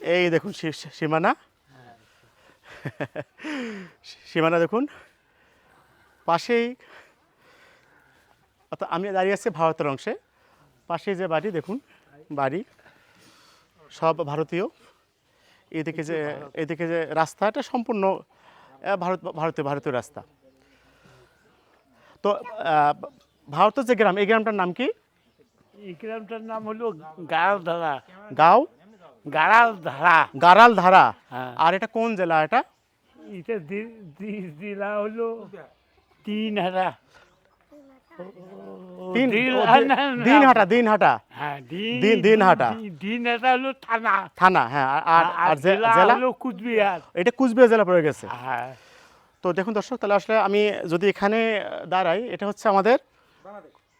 এই দেখুন সীমানা। সীমানা দেখুন। পাশেই অর্থাৎ আমি দাঁড়িয়ে আছি ভারতের অংশে। পাশে যে বাড়ি দেখুন বাড়ি। সব ভারতীয়। এদিকে যে এদিকে যে রাস্তাটা সম্পূর্ণ ভারত ভারতীয় ভারতীয় রাস্তা। তো ভারতের যে গ্রাম এই গ্রামটার নাম কি? এই গ্রামটার নাম হলো গাড়াল ধারা গাঁও? গাড়াল ধারা। গারাল ধারা। হ্যাঁ। আর এটা কোন জেলা এটা? এটা জেলা হলো তিন হারা। দিনহাটা দিনহাটা। হ্যাঁ দিন- দিন দিনহাটা। দিনহাটা হলো থানা। থানা হ্যাঁ আর- আর জেলা হলো কুচবিহার। এটা কুচবিহার জেলা পড়ে গেছে। হ্যাঁ। তো দেখুন দর্শক তাহলে আসলে আমি যদি এখানে দাঁড়াই এটা হচ্ছে আমাদের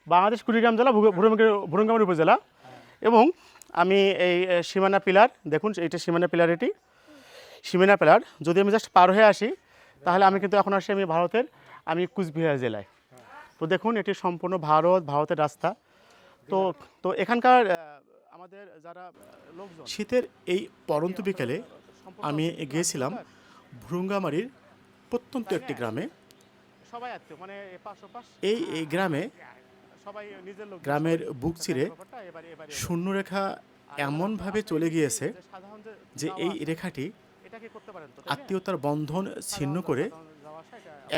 বাংলাদেশ। কুড়িগ্রাম জেলা ভুরঙ্গামারি উপজেলা। এবং আমি এই সীমানা পিলার দেখুন এটা সীমানা পিলার এটি। সীমানা পিলার যদি আমি জাস্ট পার হয়ে আসি তাহলে আমি কিন্তু এখন আসি আমি ভারতের আমি কুচবিহার জেলায়। তো দেখুন এটি সম্পূর্ণ ভারত ভারতের রাস্তা। তো তো এখানকার আমাদের যারা লোকজন শীতের এই পরন্ত বিকেলে আমি গিয়েছিলাম ভ্রুঙ্গামারির প্রত্যন্ত একটি গ্রামে। সবাই মানে এই এই গ্রামে গ্রামের বুক চিরে শূন্যরেখা এমনভাবে চলে গিয়েছে যে এই রেখাটি আত্মীয়তার বন্ধন ছিন্ন করে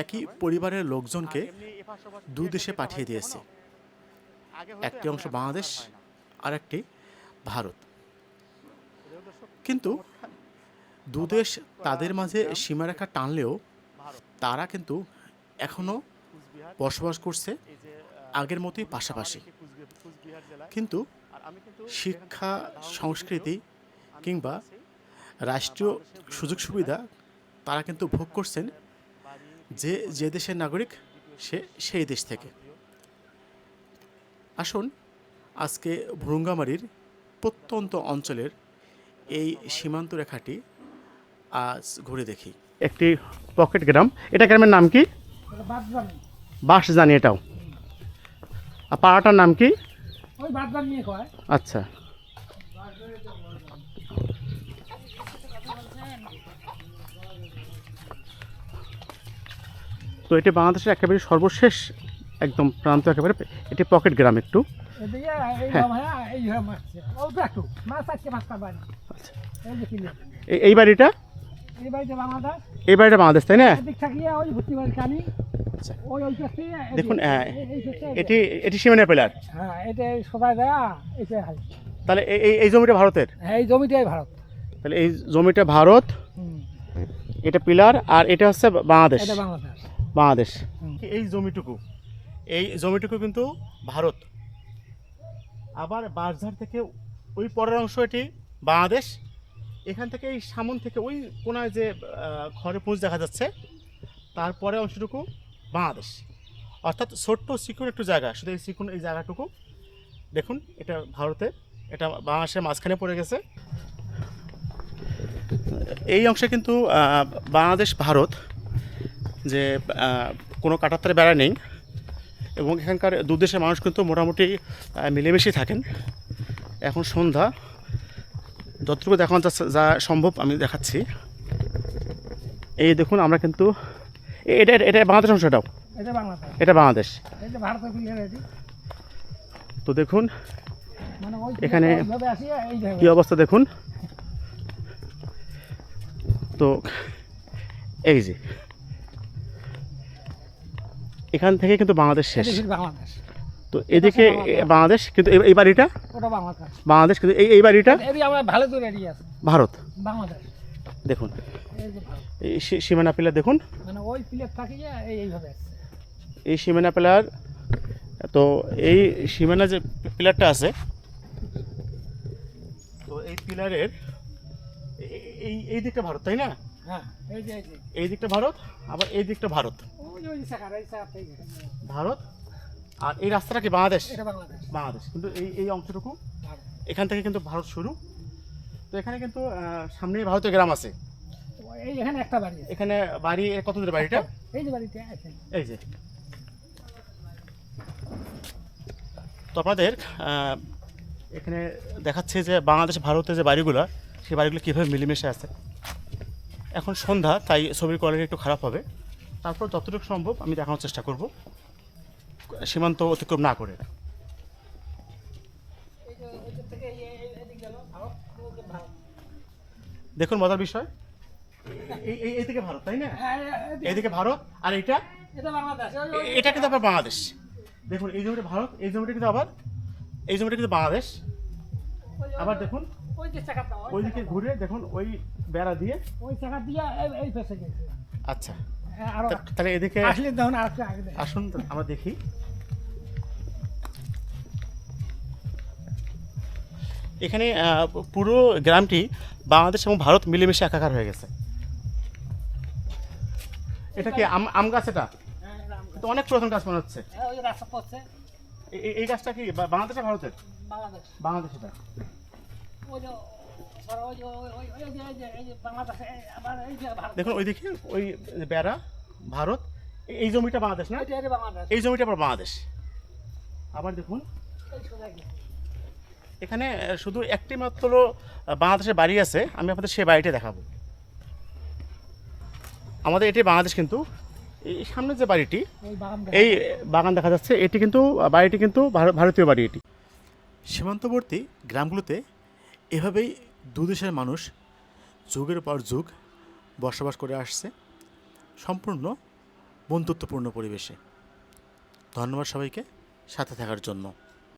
একই পরিবারের লোকজনকে দু দেশে পাঠিয়ে দিয়েছে। একটি অংশ বাংলাদেশ আর একটি ভারত। কিন্তু দুদেশ তাদের মাঝে সীমারেখা টানলেও তারা কিন্তু এখনও বসবাস করছে আগের মতোই পাশাপাশি। কিন্তু শিক্ষা সংস্কৃতি কিংবা রাষ্ট্রীয় সুযোগ সুবিধা তারা কিন্তু ভোগ করছেন যে যে দেশের নাগরিক সে সেই দেশ থেকে। আসুন আজকে ভ্রুঙ্গামারির প্রত্যন্ত অঞ্চলের এই সীমান্ত রেখাটি আজ ঘুরে দেখি। একটি পকেট গ্রাম। এটা গ্রামের নাম কি? বাস জানি এটাও। আর পাড়াটার নাম কি? আচ্ছা। তো এটি বাংলাদেশের একেবারে সর্বশেষ একদম প্রান্ত একেবারে এটি পকেট গ্রাম একটু। এই হ্যাঁ। আচ্ছা। এই বাড়িটা? এই বাড়িটা বাংলাদেশ। তাই না? আচ্ছা দেখুন, হ্যাঁ। এটি এটি সীমানা পিলার হ্যাঁ এটা সবাই দেয়া এটা তাহলে এই- এই এই জমিটা ভারতের? হ্যাঁ এই জমিটাই ভারত। তাহলে এই জমিটা ভারত এটা পিলার আর এটা হচ্ছে বাংলাদেশ। বাংলাদেশ। বাংলাদেশ। এই জমিটুকু এই জমিটুকু কিন্তু ভারত। আবার বাঁশঝাড় থেকে ওই পরের অংশ এটি বাংলাদেশ। এখান থেকে এই সামন থেকে ওই কোনায় যে খড়ে পুঁজ দেখা যাচ্ছে তারপরে অংশটুকু বাংলাদেশ অর্থাৎ ছোট্ট চিকুন একটু জায়গা শুধু এই চিকুন এই জায়গাটুকু। দেখুন এটা ভারতের এটা বাংলাদেশের মাঝখানে পড়ে গেছে। এই অংশে কিন্তু বাংলাদেশ ভারত যে কোনো কাটাত্তারে বেড়া নেই এবং এখানকার দেশের মানুষ কিন্তু মোটামুটি আহ, মিলেমিশেই থাকেন। এখন সন্ধ্যা যতটুকু দেখানো যা সম্ভব আমি দেখাচ্ছি। এই দেখুন আমরা কিন্তু এটা এটা- বাংলাদেশ অংশটাও এটা বাংলাদেশ। তো দেখুন মানে এখানে কী অবস্থা দেখুন। তো এই যে। এখান থেকে কিন্তু বাংলাদেশ শেষ। তো এদিকে বাংলাদেশ। কিন্তু এই- বাড়িটা? বাংলাদেশ। কিন্তু এই বাড়িটা? ভারত। বাংলাদেশ। দেখুন। এই সীমানা পিলার দেখুন। মানে এই এই সীমানা পিলার তো এই সীমানা যে পিলারটা আছে তো এই পিলারের এই এই দিকটা ভারত তাই না? হ্যাঁ এই এই দিকটা ভারত আবার এই দিকটা ভারত। ভারত আর এই রাস্তাটা কি বাংলাদেশ? বাংলাদেশ। কিন্তু এই এই অংশটুকু এখান থেকে কিন্তু ভারত শুরু। তো এখানে কিন্তু আহ, সামনেই ভারতের গ্রাম আছে। এই এখানে একটা বাড়ি এখানে বাড়ি কত দূরে বাড়িটা এই যে বাড়িতে আছে। এই যে। তো আপনাদের এখানে দেখাচ্ছে যে বাংলাদেশ ভারতের যে বাড়িগুলো সেই বাড়িগুলো কীভাবে মিলেমিশে আছে। এখন সন্ধ্যা তাই ছবির কোয়ালিটি একটু খারাপ হবে। তারপর যতটুকু সম্ভব আমি দেখানোর চেষ্টা করব। সীমান্ত অতিক্রম না করে। দেখুন মজার বিষয়। এই এই এইদিকে ভারত তাই না? হ্যাঁ এদিকে- এইদিকে ভারত আর এটা এটা কিন্তু আবার বাংলাদেশ। দেখুন এই জমিটা ভারত এই জমিটা কিন্তু আবার এই জমিটা কিন্তু বাংলাদেশ। আবার দেখুন ওইদিকে ঘুরে দেখুন ওই বেড়া দিয়ে। ওই চাকা দিয়ে এই- ফেসে গেছে। আচ্ছা। হ্যাঁ, আরও তাহলে এদিকে আসলে দেয় আসুন আমরা দেখি। এখানে পুরো গ্রামটি বাংলাদেশ এবং ভারত মিলেমিশে একাকার হয়ে গেছে। এটা কি আম আম গাছ এটা? তো অনেক পুরাতন গাছ মনে হচ্ছে। হ্যাঁ এই গাছটা কি বাংলাদেশ ভারতের? বাংলাদেশ। এটা। ওই ধরো ওই দেখুন ওইদিকে বেড়া ভারত এই জমিটা বাংলাদেশ না? এই জমিটা আবার বাংলাদেশ। আবার দেখুন। এখানে শুধু একটি মাত্র বাংলাদেশের বাড়ি আছে। আমি আপনাদের সেই বাড়িটা দেখাবো। আমাদের এটি বাংলাদেশ কিন্তু এই সামনে যে বাড়িটি এই বাগান দেখা যাচ্ছে। এটি কিন্তু বাড়িটি কিন্তু ভার- ভারতীয় বাড়ি এটি। সীমান্তবর্তী গ্রামগুলোতে এভাবেই দুদেশের মানুষ যুগের পর যুগ বসবাস করে আসছে সম্পূর্ণ বন্ধুত্বপূর্ণ পরিবেশে। ধন্যবাদ সবাইকে সাথে থাকার জন্য।